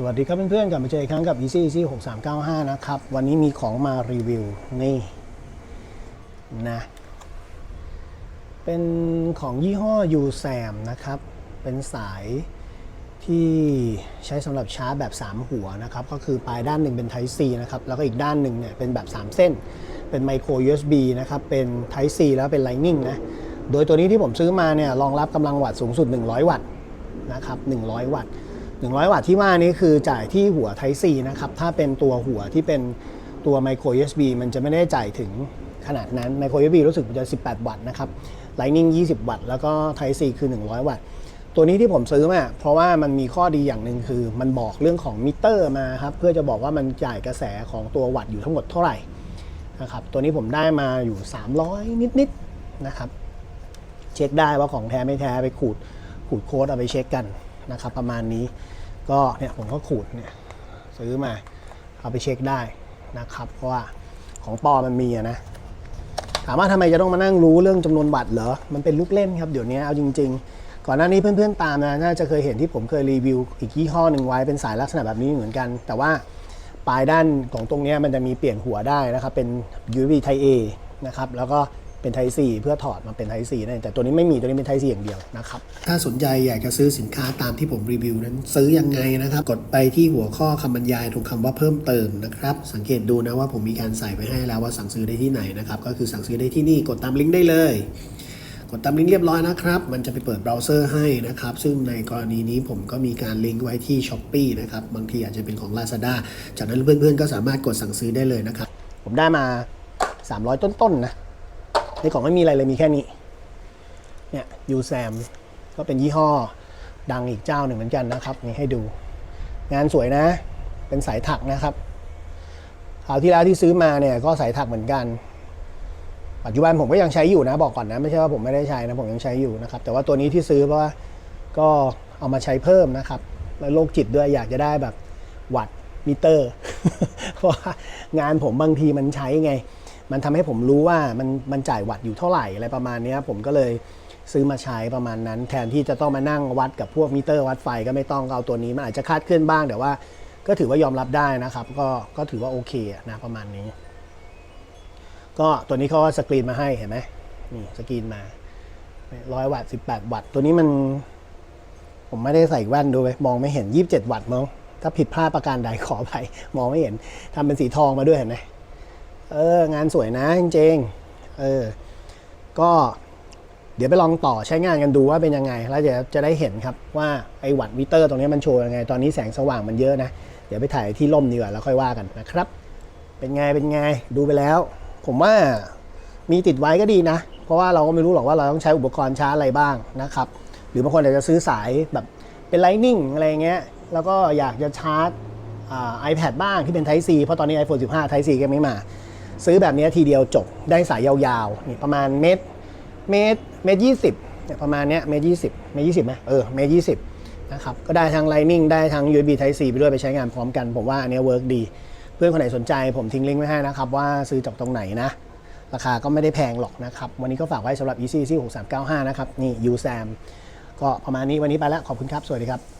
สวัสดีครับเพื่อนๆกลับมาเจออีกครั้งกับ Easy Easy 6395 นะครับ วันนี้มีของมารีวิว นี่นะ เป็นของยี่ห้อ u s a m นะครับ เป็นสายที่ใช้สำหรับชาร์จแบบ 3 หัวนะครับ ก็คือปลายด้านหนึ่งเป็น Type C นะครับ แล้วก็อีกด้านหนึ่งเนี่ยเป็นแบบ 3 เส้น เป็น Micro USB นะครับ เป็น Type C แล้วเป็น Lightning นะ โดยตัวนี้ที่ผมซื้อมาเนี่ยรองรับกำลังวัตต์สูงสุด 100 วัตต์นะครับ 100 วัตต์ 100 วัตต์ที่ว่านี้คือจ่ายที่หัว Type C นะครับ ถ้าเป็นตัวหัวที่เป็นตัว Micro USB มันจะไม่ได้จ่ายถึงขนาดนั้น Micro USB รู้สึกมันจะ 18 วัตต์นะครับ Lightning 20 วัตต์ แล้วก็ Type C คือ 100 วัตต์ ตัวนี้ที่ผมซื้อมา เพราะว่ามันมีข้อดีอย่างหนึ่งคือ มันบอกเรื่องของมิเตอร์มาครับ เพื่อจะบอกว่ามันจ่ายกระแสของตัววัตต์อยู่ทั้งหมดเท่าไหร่นะครับ ตัวนี้ผมได้มาอยู่ 300 นิดๆนะครับ เช็คได้ว่าของแท้ไม่แท้ไปขูดขูดโค้ดเอาไปเช็คกัน นะครับประมาณนี้ก็เนี่ยผมก็ขูดเนี่ยซื้อมาเอาไปเช็คได้นะครับ เพราะว่าของปอมันมีอะนะถามว่าทำไมจะต้องมานั่งรู้เรื่องจำนวนบัตรเหรอมันเป็นลูกเล่นครับเดี๋ยวนี้เอาจริง ๆ ก่อนหน้านี้เพื่อนๆตามนะน่าจะเคยเห็นที่ผมเคยรีวิวอีกยี่ห้อหนึ่งไว้เป็นสายลักษณะแบบนี้เหมือนกัน แต่ว่าปลายด้านของตรงนี้มันจะมีเปลี่ยนหัวได้นะครับเป็น USB Type A นะครับแล้วก็ เป็น Type C เพื่อถอดมาเป็น Type C นั่นแต่ตัวนี้ไม่มีตัวนี้เป็น Type C อย่างเดียวนะครับ ถ้าสนใจอยากจะซื้อสินค้าตามที่ผมรีวิวนั้น ซื้อยังไงนะครับ กดไปที่หัวข้อคำบรรยายตรงคำว่าเพิ่มเติมนะครับ สังเกตดูนะว่าผมมีการใส่ไว้ให้แล้วว่าสั่งซื้อได้ที่ไหนนะครับ ก็คือสั่งซื้อได้ที่นี่กดตามลิงก์ได้เลย กดตามลิงก์เรียบร้อยนะครับ มันจะไปเปิดเบราว์เซอร์ให้นะครับ ซึ่งในกรณีนี้ผมก็มีการลิงก์ไว้ที่ s h อ p e e นะครับ บางทีอาจจะเป็นของ Lazada จากนั้นเพื่อนๆก็สามารถกดสั่งซื้อได้เลยนะครับ ผมได้มา 300 ต้นๆนะ ในกล่องไม่มีอะไรเลยมีแค่นี้ เนี่ยยูแซมก็เป็นยี่ห้อดังอีกเจ้าหนึ่งเหมือนกันนะครับ นี่ให้ดู งานสวยนะ เป็นสายถักนะครับคราวที่แล้วที่ซื้อมาเนี่ยก็สายถักเหมือนกัน ปัจจุบันผมก็ยังใช้อยู่นะ บอกก่อนนะไม่ใช่ว่าผมไม่ได้ใช้นะผมยังใช้อยู่นะครับ แต่ว่าตัวนี้ที่ซื้อเพราะว่าก็เอามาใช้เพิ่มนะครับ แล้วโรคจิตด้วยอยากจะได้แบบวัตต์มิเตอร์เพราะว่างานผมบางทีมันใช้ไง มันทำให้ผมรู้ว่ามันมันจ่ายวัตต์อยู่เท่าไหร่อะไรประมาณนี้ผมก็เลยซื้อมาใช้ประมาณนั้น แทนที่จะต้องมานั่งวัดกับพวกมิเตอร์วัดไฟก็ไม่ต้องเอาตัวนี้มันอาจจะคาดเคลื่อนบ้างแต่ว่าก็ถือว่ายอมรับได้นะครับ ก็ก็ถือว่าโอเคนะประมาณนี้ ก็ตัวนี้เขาก็สกรีนมาให้เห็นไหมนี่สกรีนมาร้อยวัตต์สิบแปดวัตต์ตัวนี้มัน ผมไม่ได้ใส่แว่นดูไปมองไม่เห็นยี่สิบเจ็ดวัตต์มั้งถ้าผิดพลาดประการใดขอไปมองไม่เห็นทำเป็นสีทองมาด้วยเห็นไหม เอองานสวยนะจริงๆเออก็เดี๋ยวไปลองต่อใช้งานกันดูว่าเป็นยังไง แล้วเดี๋ยวจะได้เห็นครับว่าไอ้วัตต์มิเตอร์ตรงนี้มันโชว์ยังไง ตอนนี้แสงสว่างมันเยอะนะ เดี๋ยวไปถ่ายที่ร่มดีกว่าแล้วค่อยว่ากันนะครับ เป็นไงเป็นไงดูไปแล้ว ผมว่ามีติดไว้ก็ดีนะ เพราะว่าเราก็ไม่รู้หรอกว่าเราต้องใช้อุปกรณ์ชาร์จอะไรบ้างนะครับ หรือบางคนอาจจะซื้อสายแบบเป็นไลนิ่งอะไรเงี้ย แล้วก็อยากจะชาร์จอ่า iPad บ้างที่เป็น Type C เพราะตอนนี้ iPhone 15 Type C ก็ไม่มา ซื้อแบบนี้ทีเดียวจบได้สายยาวๆนี่ประมาณเมตรเมตรเมตรยี่สิบเนี่ยประมาณเนี้ยเมตรยี่สิบเมตรยี่สิบไหมเออเมตรยี่สิบนะครับก็ได้ทั้ง Lightning ได้ทั้ง USB Type C ไปด้วยไปใช้งานพร้อมกัน ผมว่าอันนี้เวิร์กดี เพื่อนคนไหนสนใจผมทิ้งลิงก์ไว้ให้นะครับว่าซื้อจากตรงไหนนะราคาก็ไม่ได้แพงหรอกนะครับ วันนี้ก็ฝากไว้สำหรับ EC 6395 นะครับ นี่ USAM ก็ประมาณนี้วันนี้ไปแล้ว ขอบคุณครับ สวัสดีครับ